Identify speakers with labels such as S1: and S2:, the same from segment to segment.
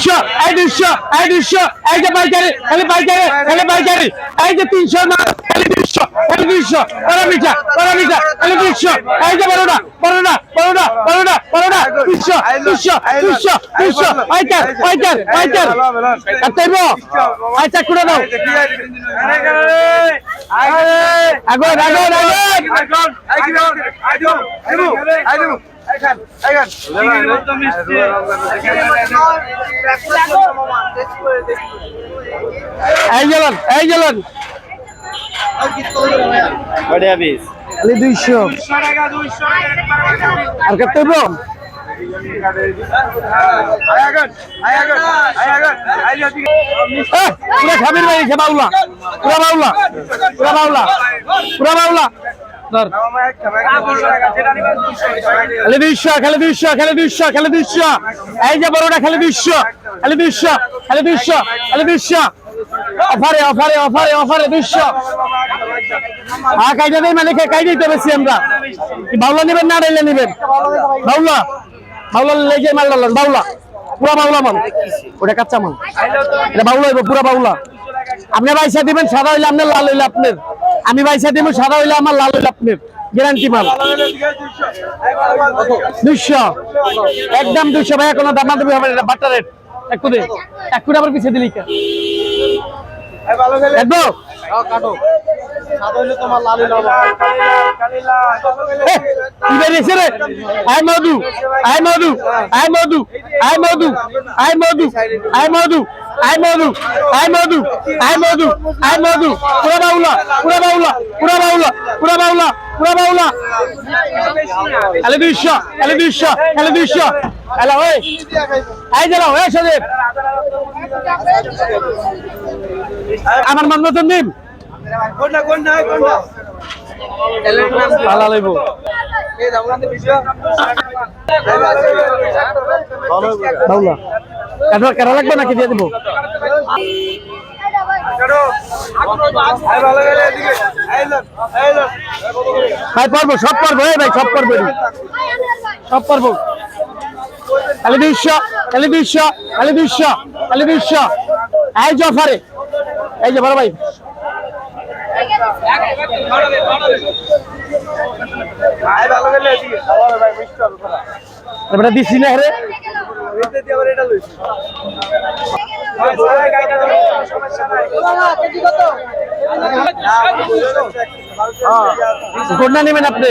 S1: দুশো এই দুশো এই দুশো এই যে পাইকারি, খালি পাইকারি খালি পাইকারি। এই যে তিনশো খালি দুশো খালি দুশো বড় মিঠা বড় মিঠা, খালি দুশো এই যে বড়টা বড়টা বড়টা বড়টা বড়টা দুশো দুশো দুশো দুশো পাইকার পাইকার পাইকার। এত আচ্ছা করে দাও। আগুন। আগুন আগুন। এই গেলেন এই গেলেন। দুইশো। আর দেবো পুরা খাবির ভাই সে বাউলা। পুরা বাউলা পুরা বাউলা পুরা বাউলা। ধর খালি দুইশো খালি দুইশো খালি দুইশো খালি দুইশো এই যে বড়টা, খালি দুইশো খালি দুইশো খালি দুইশো খালি দুইশো অফারে অফারে অফারে অফারে দুইশো কাইটা দেই কাই দিতে বেশি আমরা। কি বাউলা নেবেন না রেলে নেবেন। বাউলা বাউলা লেগে মাল ডালেন বাউলা। পুরা বাউলা মাল। ওটা কাঁচা মাল। এটা বাউলা হইব, পুরা বাউলা। আপনি পয়সা দিবেন, সাদা হইলে আপনার, লাল হইলে আপনার। আমি পয়সা দিব সাদা হইলে আমার লাল হইলে গ্যারান্টি মাল দুইশো। একদম দুইশো ভাই কোনো দাম দেবে হবে না বাটার রেট এক কোটি এক কোটি আবার পিছিয়ে দিলি কে? একদম কি বেরিয়েছে রে। আই মধু আই মধু আই মধু আই মধু আই মধু আই মধু। আই মধু আই মধু আই মধু আই মধু। পুরা বাউলা পুরা বাউলা পুরা বাউলা পুরা বাউলা পুরা বাউলা। খালি দুইশো খালি দুইশো খালি দুইশো। হ্যালো ওই। আই দিলাম ওই সদীপ আমার মান মতন নিন পালা লইব বাউলা। কাটা কাটা লাগবে নাকি দিয়ে দিব? ভাই, পারব, সব পারব, এই ভাই, সব পারব। সব পারব। খালি দুইশো খালি দুইশো খালি দুইশো খালি দুইশো এই যে অফারে এই বড় ভাই। দিছি না রে। কোনটা নেবেন আপনি।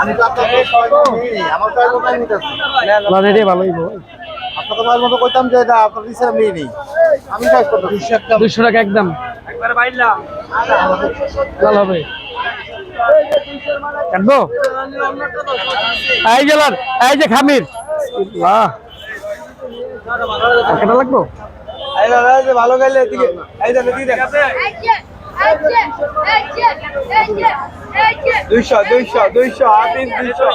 S2: আমি তো আপনাকে আমার তো কোথায় নিতেছি
S1: রে ভালোই
S2: আপনাকে মায়ের মতো কইতাম যে এটা আপনার দিচ্ছে আমি নেই আমি কাজ
S1: দুশো টাকা একদম লাল হবে। কাটবো এই যে এই যে খামির। বাহ। কাটা লাগবো?
S2: ভালো গাইলে এদিকে এই দুইশো দুইশো দুইশো আপিস দুইশো।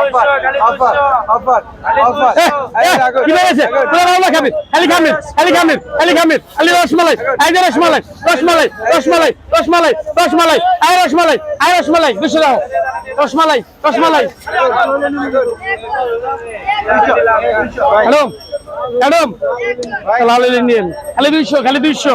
S2: অফার অফার অফার
S1: কি বেড়েছে বাংলা খামির খালি খামির খালি খামির খালি খামির খালি রসমালাই এই যে রসমালাই রসমালাই রসমালাই রসমালাই রসমালাই আই রসমালাই আই রসমালাই দুশো দাও রসমালাই রসমালাই। ম্যাডাম ম্যাডাম লাল নিন খালি দুইশো খালি দুইশো।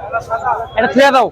S1: এটা খেয়ে দাও।